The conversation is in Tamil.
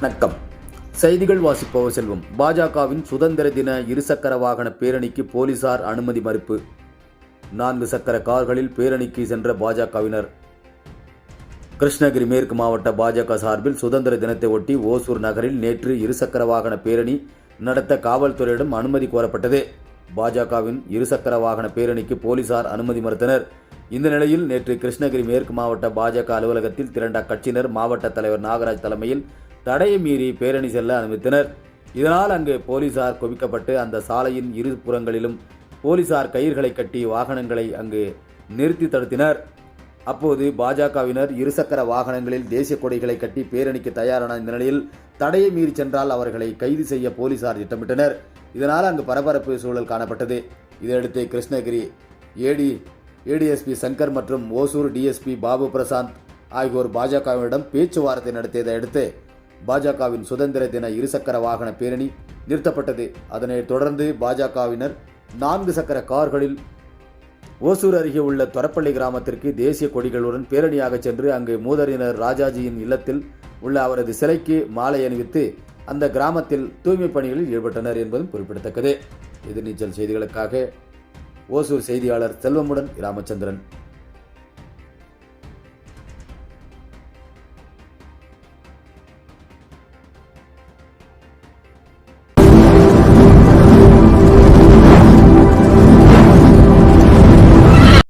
வணக்கம். செய்திகள் வாசிப்பவர் செல்வம். பாஜகவின் சுதந்திர தின இருசக்கர வாகன பேரணிக்கு போலீசார் அனுமதி மறுப்பு. நான்கு சக்கர கார்களில் பேரணிக்கு சென்ற பாஜகவினர். கிருஷ்ணகிரி மேற்கு மாவட்ட பாஜக சார்பில் சுதந்திர தினத்தை ஒட்டி ஓசூர் நகரில் நேற்று இருசக்கர வாகன பேரணி நடத்த காவல்துறையிடம் அனுமதி கோரப்பட்டது. பாஜகவின் இருசக்கர வாகன பேரணிக்கு போலீசார் அனுமதி மறுத்தனர். இந்த நிலையில் நேற்று கிருஷ்ணகிரி மேற்கு மாவட்ட பாஜக அலுவலகத்தில் திரண்ட கட்சியினர் மாவட்ட தலைவர் நாகராஜ் தலைமையில் தடையை மீறி பேரணி செல்ல அனுமதித்தனர். இதனால் அங்கு போலீசார் குவிக்கப்பட்டு அந்த சாலையின் இரு புறங்களிலும் போலீசார் கயிர்களை கட்டி வாகனங்களை அங்கு நிறுத்தி தடுத்தினர். அப்போது பாஜகவினர் இருசக்கர வாகனங்களில் தேசிய கொடிகளை கட்டி பேரணிக்கு தயாரான இந்த நிலையில் தடையை மீறி சென்றால் அவர்களை கைது செய்ய போலீசார் திட்டமிட்டனர். இதனால் அங்கு பரபரப்பு சூழல் காணப்பட்டது. இதையடுத்து கிருஷ்ணகிரி ஏடி ஏடிஎஸ்பி சங்கர் மற்றும் ஓசூர் டிஎஸ்பி பாபு பிரசாந்த் ஆகியோர் பாஜகவினிடம் பேச்சுவார்த்தை நடத்தியதை அடுத்து பாஜகவின் சுதந்திர தின இருசக்கர வாகன பேரணி நிறுத்தப்பட்டது. அதனைத் தொடர்ந்து பாஜகவினர் நான்கு சக்கர கார்களில் ஓசூர் அருகே உள்ள தொரப்பள்ளி கிராமத்திற்கு தேசிய கொடிகளுடன் பேரணியாக சென்று அங்கு மூதறிஞர் ராஜாஜியின் இல்லத்தில் உள்ள அவரது சிலைக்கு மாலை அணிவித்து அந்த கிராமத்தில் தூய்மை பணிகளில் ஈடுபட்டனர் என்பதும் குறிப்பிடத்தக்கது. எதிர்நீச்சல் செய்திகளுக்காக ஓசூர் செய்தியாளர் செல்வமுடன் ராமச்சந்திரன்